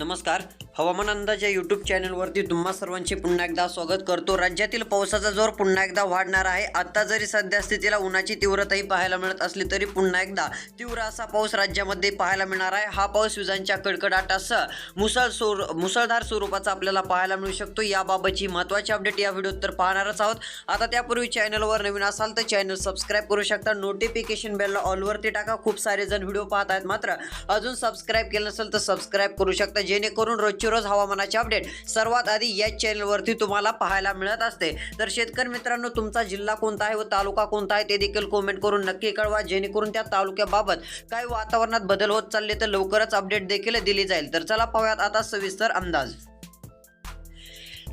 नमस्कार. हवामान अंदाज या यूट्यूब चॅनलवरती तुम्हा सर्वांचे पुन्हा एकदा स्वागत करतो. राज्यातील पावसाचा जोर पुन्हा एकदा वाढणार आहे. आता जरी सध्या स्थितीला उन्हाची तीव्रताही पाहायला मिळत असली तरी पुन्हा एकदा तीव्र असा पाऊस राज्यामध्ये पाहायला मिळणार आहे. हा पाऊस विजांच्या कडकडाटासह मुसळ सोर मुसळधार स्वरूपाचा आपल्याला पाहायला मिळू शकतो. याबाबतची महत्त्वाची अपडेट या व्हिडिओत तर पाहणारच आहोत. आता त्यापूर्वी चॅनलवर नवीन असाल तर चॅनल सबस्क्राईब करू शकता. नोटिफिकेशन बेलला ऑलवरती टाका. खूप सारे जण व्हिडिओ पाहत आहेत मात्र अजून सबस्क्राईब केलं नसेल तर सबस्क्राईब करू शकता. जेणेकरून रोज रोजची रोज हवामानाचे अपडेट. सर्वात आधी याच चॅनलवरती तुम्हाला पाहायला मिळत असते. तर शेतकरी मित्रांनो तुमचा जिल्हा कोणता आहे व तालुका कोणता आहे ते देखील कमेंट करून नक्की कळवा. जेणेकरून त्या तालुक्याबाबत काही वातावरणात बदल होत चालले तर लवकरच अपडेट देखील दिली जाईल. तर चला पाहूयात आता सविस्तर अंदाज.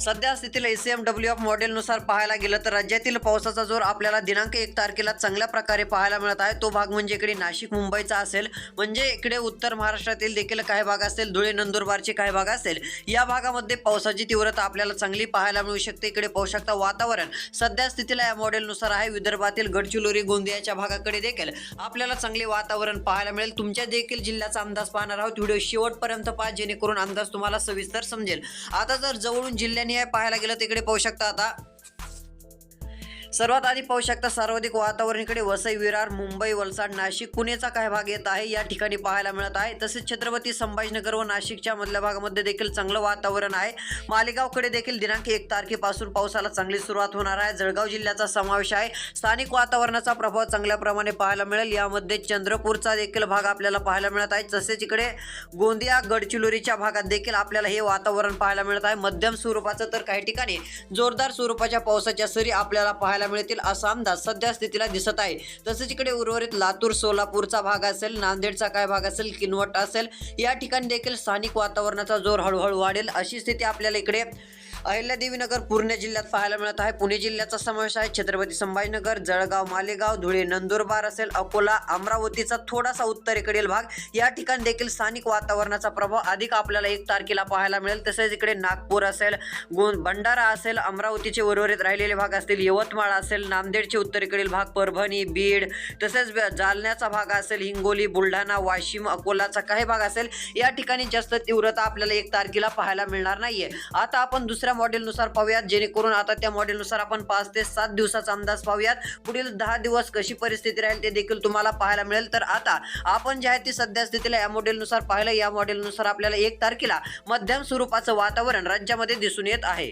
सध्या स्थितीला एस एम डब्ल्यू एफ मॉडेलनुसार पाहायला गेलं तर राज्यातील पावसाचा जोर आपल्याला दिनांक एक तारखेला चांगल्या प्रकारे पाहायला मिळत आहे. तो भाग म्हणजे इकडे नाशिक मुंबईचा असेल. म्हणजे इकडे उत्तर महाराष्ट्रातील देखील काही भाग असेल. धुळे नंदुरबारचे काही भाग असेल. या भागामध्ये पावसाची तीव्रता आपल्याला चांगली पाहायला मिळू शकते. इकडे पाहू शकता वातावरण सध्या स्थितीला या मॉडेलनुसार आहे. विदर्भातील गडचिरोली गोंदियाच्या भागाकडे देखील आपल्याला चांगले वातावरण पाहायला मिळेल. तुमच्या देखील जिल्ह्याचा अंदाज पाहणार आहोत. व्हिडिओ शेवटपर्यंत पाहा जेणेकरून अंदाज तुम्हाला सविस्तर समजेल. आता जर जवळून जिल्ह्याने पाहायला गेलं तिकडे पाहू शकता आता. सर्वात आधी पाहू शकता सर्वाधिक वातावरण इकडे. वसई विरार मुंबई वलसाड नाशिक पुणेचा काय भाग येत आहे? या ठिकाणी पाहायला मिळत आहे. तसेच छत्रपती संभाजीनगर व नाशिकच्या मधल्या भागामध्ये देखील चांगलं वातावरण आहे. मालेगावकडे देखील दिनांक एक तारखेपासून पावसाला चांगली सुरुवात होणार आहे. जळगाव जिल्ह्याचा समावेश आहे. स्थानिक वातावरणाचा प्रभाव चांगल्या प्रमाणे पाहायला मिळेल. यामध्ये चंद्रपूरचा देखील भाग आपल्याला पाहायला मिळत आहे. तसेच इकडे गोंदिया गडचिरोलीच्या भागात देखील आपल्याला हे वातावरण पाहायला मिळत आहे. मध्यम स्वरूपाचं तर काही ठिकाणी जोरदार स्वरूपाच्या पावसाच्या सरी आपल्याला पाहायला मिळतील असा अंदाज सध्या स्थितीला दिसत आहे. तसेच इकडे उर्वरित लातूर सोलापूरचा भाग असेल नांदेडचा काय भाग असेल किनवट असेल या ठिकाणी देखील स्थानिक वातावरणाचा जोर हळूहळू वाढेल अशी स्थिती आपल्याला इकडे अहिल्यादेवीनगर पुणे जिल्ह्यात पाहायला मिळत आहे. पुणे जिल्ह्याचा समावेश आहे. छत्रपती संभाजीनगर जळगाव मालेगाव धुळे नंदुरबार असेल अकोला अमरावतीचा थोडासा उत्तरेकडील भाग. या ठिकाणी देखील स्थानिक वातावरणाचा प्रभाव अधिक आपल्याला एक तारखेला पाहायला मिळेल. तसेच इकडे नागपूर असेल गो भंडारा असेल अमरावतीचे उर्वरित राहिलेले भाग असतील यवतमाळ असेल नांदेडचे उत्तरेकडील भाग परभणी बीड तसेच जालन्याचा भाग असेल हिंगोली बुलढाणा वाशिम अकोलाचा काही भाग असेल या ठिकाणी जास्त तीव्रता आपल्याला एक तारखेला पाहायला मिळणार नाहीये. आता आपण दुसऱ्या मॉडेलनुसार पाहूयात. जेणेकरून आता त्या मॉडेलनुसार आपण पाच ते सात दिवसाचा अंदाज पाहूयात. पुढील दहा दिवस कशी परिस्थिती राहील ते देखील तुम्हाला पाहायला मिळेल. तर आता आपण जे आहे ती सध्या स्थितीला या मॉडेलनुसार पाहिलं. या मॉडेलनुसार आपल्याला एक तारखेला मध्यम स्वरूपाचं वातावरण राज्यामध्ये दिसून येत आहे.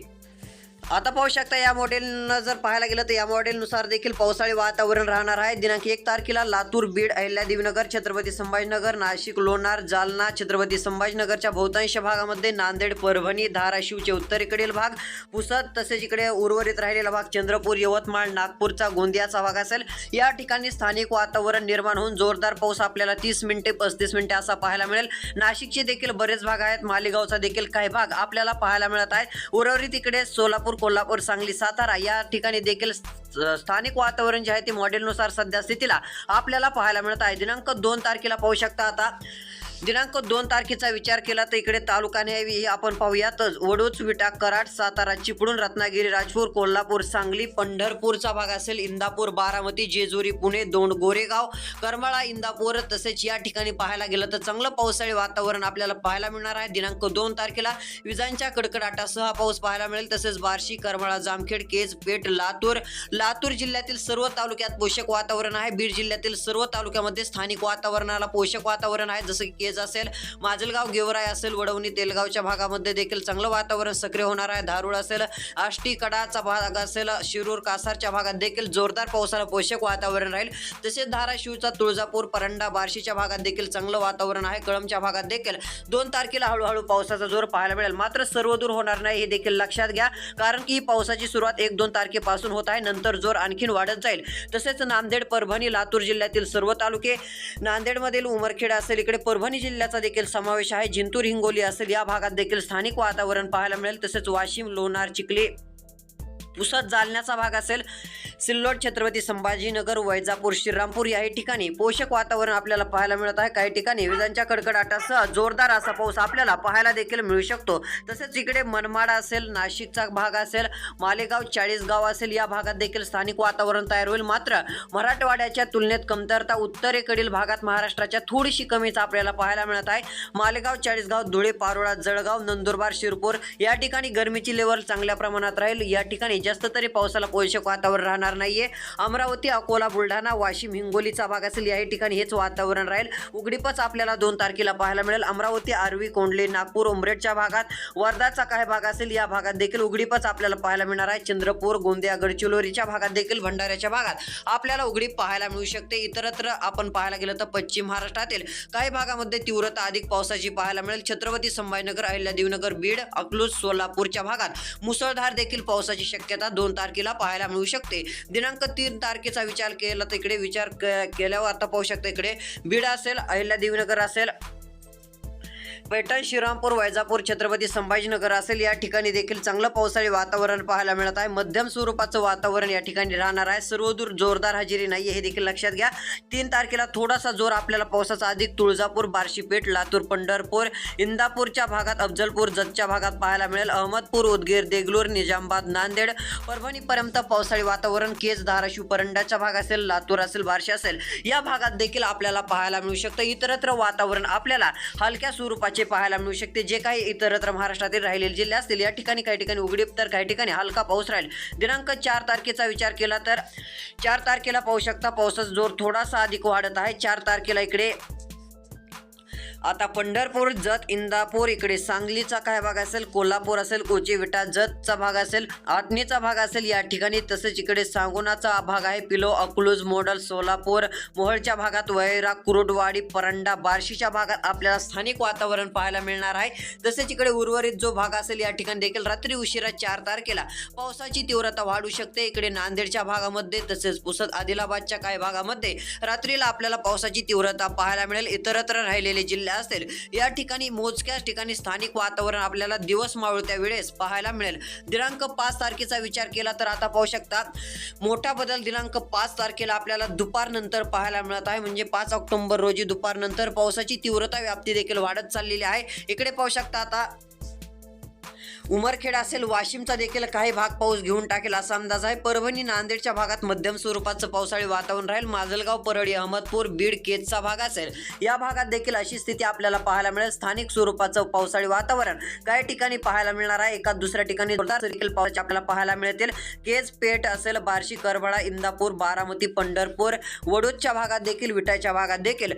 आता पाहू शकता या मॉडेलनं जर पाहायला गेलं तर या मॉडेलनुसार देखील पावसाळी वातावरण राहणार आहे. दिनांक एक तारखेला लातूर बीड अहिल्यादेवीनगर छत्रपती संभाजीनगर नाशिक लोणार जालना छत्रपती संभाजीनगरच्या बहुतांश भागामध्ये नांदेड परभणी धाराशिवचे उत्तरेकडील भाग पुसद तसेच इकडे उर्वरित राहिलेला भाग चंद्रपूर यवतमाळ नागपूरचा गोंदियाचा भाग असेल. या ठिकाणी स्थानिक वातावरण निर्माण होऊन जोरदार पाऊस आपल्याला तीस मिनिटे पस्तीस मिनिटे असा पाहायला मिळेल. नाशिकचे देखील बरेच भाग आहेत. मालेगावचा देखील काही भाग आपल्याला पाहायला मिळत आहे. उर्वरित इकडे सोलापूर कोल्हापूर सांगली सातारा या ठिकाणी देखील स्थानिक वातावरण जे आहे ते मॉडेलनुसार सध्या स्थितीला आपल्याला पाहायला मिळत आहे. दिनांक दोन तारखेला पाहू शकता आता. दिनांक दोन तारखेचा विचार केला तर इकडे तालुका न्यावी हे आपण पाहूयातच वडूच विटा कराड सातारा चिपळूण रत्नागिरी राजपूर कोल्हापूर सांगली पंढरपूरचा भाग असेल. इंदापूर बारामती जेजुरी पुणे दोंड गोरेगाव करमाळा इंदापूर तसेच या ठिकाणी पाहायला गेलं तर चांगलं पावसाळी वातावरण आपल्याला पाहायला मिळणार आहे. दिनांक दोन तारखेला विजांच्या कडकडाटासह हा पाऊस पाहायला मिळेल. तसेच बार्शी करमाळा जामखेड केज पेठ लातूर लातूर जिल्ह्यातील सर्व तालुक्यात पोषक वातावरण आहे. बीड जिल्ह्यातील सर्व तालुक्यामध्ये स्थानिक वातावरणाला पोषक वातावरण आहे. जसं की केज असेल माजलगाव गेवराय असेल वडवणी तेलगावच्या भागामध्ये देखील चांगलं वातावरण सक्रिय होणार आहे. धारूळ असेल आष्टी कडाचा भाग असेल शिरूर कासारच्या भागात देखील जोरदार पावसाला पोषक वातावरण राहील. तसेच धाराशिवचा तुळजापूर परंडा बार्शीच्या भागात देखील चांगलं वातावरण आहे. कळमच्या भागात देखील दोन तारखेला हळूहळू पावसाचा जोर पाहायला मिळेल. मात्र सर्व दूर होणार नाही हे देखील लक्षात घ्या. कारण की पावसाची सुरुवात एक दोन तारखेपासून होत आहे. नंतर जोर आणखीन वाढत जाईल. तसेच नांदेड परभणी लातूर जिल्ह्यातील सर्व तालुके नांदेडमधील उमरखेड असेल इकडे परभणी जिल्ह्याचा देखील समावेश आहे. जिंतूर हिंगोली असेल या भागात देखील स्थानिक वातावरण पाहायला मिळेल. तसेच वाशिम लोणार चिखली पुसत जालन्याचा भाग असेल. सिल्लोड छत्रपती संभाजीनगर वैजापूर श्रीरामपूर याही ठिकाणी पोषक वातावरण आपल्याला पाहायला मिळत आहे. काही ठिकाणी विजांच्या कडकडाटासह जोरदार असा पाऊस आपल्याला पाहायला देखील मिळू शकतो. तसेच इकडे मनमाड असेल नाशिकचा भाग असेल मालेगाव चाळीसगाव असेल या भागात देखील स्थानिक वातावरण तयार होईल. मात्र मराठवाड्याच्या तुलनेत कमतरता उत्तरेकडील भागात महाराष्ट्राच्या थोडीशी कमीच आपल्याला पाहायला मिळत आहे. मालेगाव चाळीसगाव धुळे पारोळा जळगाव नंदुरबार शिरपूर या ठिकाणी गरमीची लेवल चांगल्या प्रमाणात राहील. या ठिकाणी जास्त तरी पावसाला पोषक वातावरण राहणार नाहीये. अमरावती अकोला बुलढाणा वाशिम हिंगोलीचा भाग असेल. याही ठिकाणी हेच वातावरण राहील. उघडीपच आपल्याला दोन तारखेला पाहायला मिळेल. अमरावती आरवी कोंडले नागपूर उमरेडच्या भागात. वर्धाचा काय भाग असेल या भागात देखील उघडीपच आपल्याला पाहायला मिळणार आहे. चंद्रपूर गोंदिया गडचिरोलीच्या भागात देखील भंडाऱ्याच्या भागात आपल्याला उघडीप पाहायला मिळू शकते. इतरत्र आपण पाहायला गेलं तर पश्चिम महाराष्ट्रातील काही भागामध्ये तीव्रता अधिक पावसाची पाहायला मिळेल. छत्रपती संभाजीनगर अहिल्यादेवीनगर बीड अकलूज सोलापूरच्या भागात मुसळधार देखील पावसाची शक्यता दोन तारखेला पाहायला मिळू शकते. दिनांक तीन तारखेचा विचार केला तर इकडे विचार क- केल्यावर आता पाहू शकता इकडे. बीड असेल अहिल्यादेवीनगर असेल पैठण श्रीरामपूर वैजापूर छत्रपती संभाजीनगर असेल या ठिकाणी देखील चांगलं पावसाळी वातावरण पाहायला मिळत आहे. मध्यम स्वरूपाचं वातावरण या ठिकाणी राहणार आहे. सर्वदूर जोरदार हजेरी नाही हे देखील लक्षात घ्या. तीन तारखेला थोडासा जोर आपल्याला पावसाचा अधिक तुळजापूर बार्शीपेठ लातूर पंढरपूर इंदापूरच्या भागात अफजलपूर जतच्या भागात पाहायला मिळेल. अहमदपूर उदगीर देगलूर निजामाबाद नांदेड परभणीपर्यंत पावसाळी वातावरण केज धाराशिव परंडाच्या भाग असेल लातूर असेल बार्शी असेल या भागात देखील आपल्याला पाहायला मिळू शकतं. इतरत्र वातावरण आपल्याला हलक्या स्वरूपाचे पाहायला मिळू शकते. जे काही इतरत्र महाराष्ट्रातील राहिलेले जिल्हे असतील या ठिकाणी काही ठिकाणी उघडीप तर काही ठिकाणी हलका पाऊस राहील. दिनांक चार तारखेचा विचार केला तर चार तारखेला पाहू शकता पावसाचा जोर थोडासा अधिक वाढत आहे. चार तारखेला इकडे आता पंढरपूर जत इंदापूर इकडे सांगलीचा काय भाग असेल कोल्हापूर असेल कोचीविटा जतचा भाग असेल आटणीचा भाग असेल या ठिकाणी. तसेच इकडे सांगोनाचा भाग आहे पिलो अकलूज मोडल सोलापूर मोहळच्या भागात वैरा कुरुडवाडी परंडा बार्शीच्या भागात आपल्याला स्थानिक वातावरण पाहायला मिळणार आहे. तसेच इकडे उर्वरित जो भाग असेल या ठिकाणी देखील रात्री उशिरा चार तारखेला पावसाची तीव्रता वाढू शकते. इकडे नांदेडच्या भागामध्ये तसेच पुसद आदिलाबादच्या काही भागामध्ये रात्रीला आपल्याला पावसाची तीव्रता पाहायला मिळेल. इतरत्र राहिलेले जिल्हे असतील या ठिकाणी मोजक्याच ठिकाणी स्थानिक वातावरण आपल्याला दिवस मावळत्या वेळेस पाहायला मिळेल. दिनांक पाच तारखेचा विचार केला तर आता पाहू शकता मोठा बदल दिनांक पाच तारखेला आपल्याला दुपारनंतर पाहायला मिळत आहे. म्हणजे पाच ऑक्टोबर रोजी दुपारनंतर पावसाची तीव्रता व्याप्ती देखील वाढत चाललेली आहे. इकडे पाहू शकता आता उमरखेड असेल वाशिमचा देखील काही भाग पाऊस घेऊन टाकेल असा अंदाज आहे. परभणी नांदेडच्या भागात मध्यम स्वरूपाचं पावसाळी वातावरण राहील. माजलगाव परळी अहमदपूर बीड केजचा भाग असेल. या भागात देखील अशी स्थिती आपल्याला पाहायला मिळेल. स्थानिक स्वरूपाचं पावसाळी वातावरण काही ठिकाणी पाहायला मिळणार आहे. एका दुसऱ्या ठिकाणी देखील पावसाचे आपल्याला पाहायला मिळतील. केज पेठ असेल बार्शी करबळा इंदापूर बारामती पंढरपूर वडोदच्या भागात देखील विटाच्या भागात देखील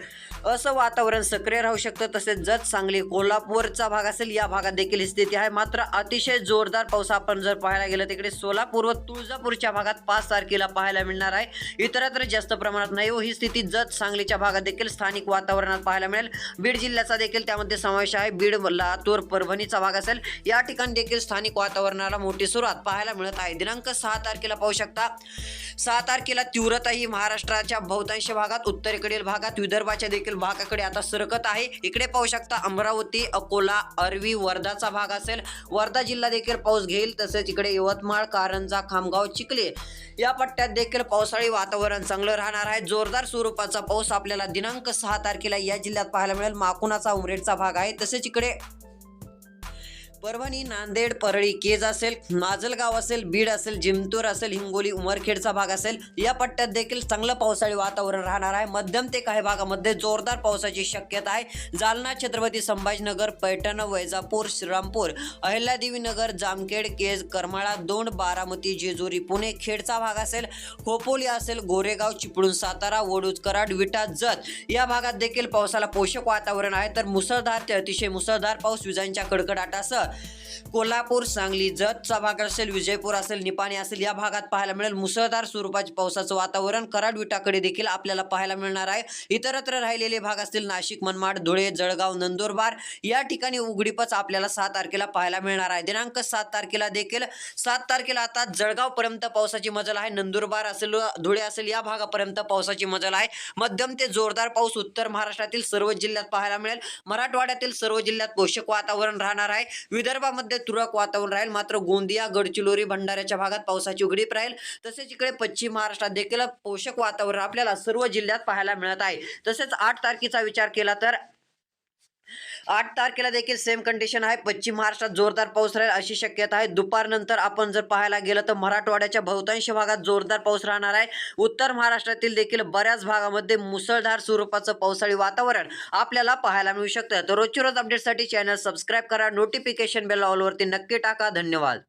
असं वातावरण सक्रिय राहू शकतं. तसेच जत सांगली कोल्हापूरचा भाग असेल या भागात देखील स्थिती आहे. मात्र अतिशय जोरदार पाऊस आपण जर पाहायला गेलं तिकडे सोलापूर व तुळजापूरच्या भागात पाच तारखेला पाहायला मिळणार आहे. इतरत्र जास्त प्रमाणात नाही व ही स्थिती जत सांगलीच्या भागात देखील स्थानिक वातावरणात पाहायला मिळेल. बीड जिल्ह्याचा देखील त्यामध्ये समावेश आहे. बीड लातूर परभणीचा भाग असेल. या ठिकाणी देखील स्थानिक वातावरणाला मोठी सुरुवात पाहायला मिळत आहे. दिनांक सहा तारखेला पाहू शकता. सहा तारखेला तीव्रता ही महाराष्ट्राच्या बहुतांश भागात उत्तरेकडील भागात विदर्भाच्या देखील भागाकडे आता सरकत आहे. इकडे पाहू शकता अमरावती अकोला अरवी वर्धाचा भाग असेल. वर्धा जिल्हा देखील पाऊस घेईल तसेच इकडे यवतमाळ कारंजा खामगाव चिखले या पट्ट्यात देखील पावसाळी वातावरण चांगलं राहणार आहे. जोरदार स्वरूपाचा पाऊस आपल्याला दिनांक सहा तारखेला या जिल्ह्यात पाहायला मिळेल. माकुणाचा उमरेडचा भाग आहे. तसेच इकडे परभणी नांदेड परळी केज असेल माजलगाव असेल बीड असेल जिंतूर असेल हिंगोली उमरखेडचा भाग असेल या पट्ट्यात देखील चांगलं पावसाळी वातावरण राहणार आहे. मध्यम ते काही भागामध्ये जोरदार पावसाची शक्यता आहे. जालना छत्रपती संभाजीनगर पैठण वैजापूर श्रीरामपूर अहिल्यादेवी नगर जामखेड केज करमाळा दोंड बारामती जेजुरी पुणे खेडचा भाग असेल खोपोली असेल गोरेगाव चिपळूण सातारा वडूज कराड विटा जत या भागात देखील पावसाला पोषक वातावरण आहे. तर मुसळधार ते अतिशय मुसळधार पाऊस विजांच्या कडकडाटासह कोल्हापूर सांगली जतचा भाग असेल विजयपूर असेल निपाणी असेल या भागात पाहायला मिळेल मुसळधार स्वरूपाचे पावसाचं वातावरण. कराड विटाकडे देखील आपल्याला पाहायला मिळणार आहे. इतरत्र राहिलेले भाग असतील नाशिक मनमाड धुळे जळगाव नंदुरबार. या ठिकाणी उघडीपच आपल्याला सहा तारखेला पाहायला मिळणार आहे. दिनांक सात तारखेला देखील सात तारखेला आता जळगाव पर्यंत पावसाची मजल आहे. नंदुरबार असेल धुळे असेल या भागापर्यंत पावसाची मजल आहे. मध्यम ते जोरदार पाऊस उत्तर महाराष्ट्रातील सर्व जिल्ह्यात पाहायला मिळेल. मराठवाड्यातील सर्व जिल्ह्यात पोषक वातावरण राहणार आहे. विदर्भामध्ये तुरळक वातावरण राहील. मात्र गोंदिया गडचिरोली भंडाऱ्याच्या भागात पावसाची उघडीप राहील. तसेच इकडे पश्चिम महाराष्ट्रात देखील पोषक वातावरण आपल्याला सर्व जिल्ह्यात पाहायला मिळत आहे. तसेच आठ तारखेचा विचार केला तर आठ तारखेला देखील सेम कंडिशन आहे. पश्चिम महाराष्ट्रात जोरदार पाऊस राहील अशी शक्यता आहे. दुपारनंतर आपण जर पाहायला गेलं तर मराठवाड्याच्या बहुतांश भागात जोरदार पाऊस राहणार आहे. उत्तर महाराष्ट्रातील देखील बऱ्याच भागामध्ये मुसळधार स्वरूपाचं पावसाळी वातावरण आपल्याला पाहायला मिळू शकतं. तर रोजची रोज अपडेटसाठी चॅनल सबस्क्राईब करा. नोटिफिकेशन बेल ऑलवरती नक्की टाका. धन्यवाद.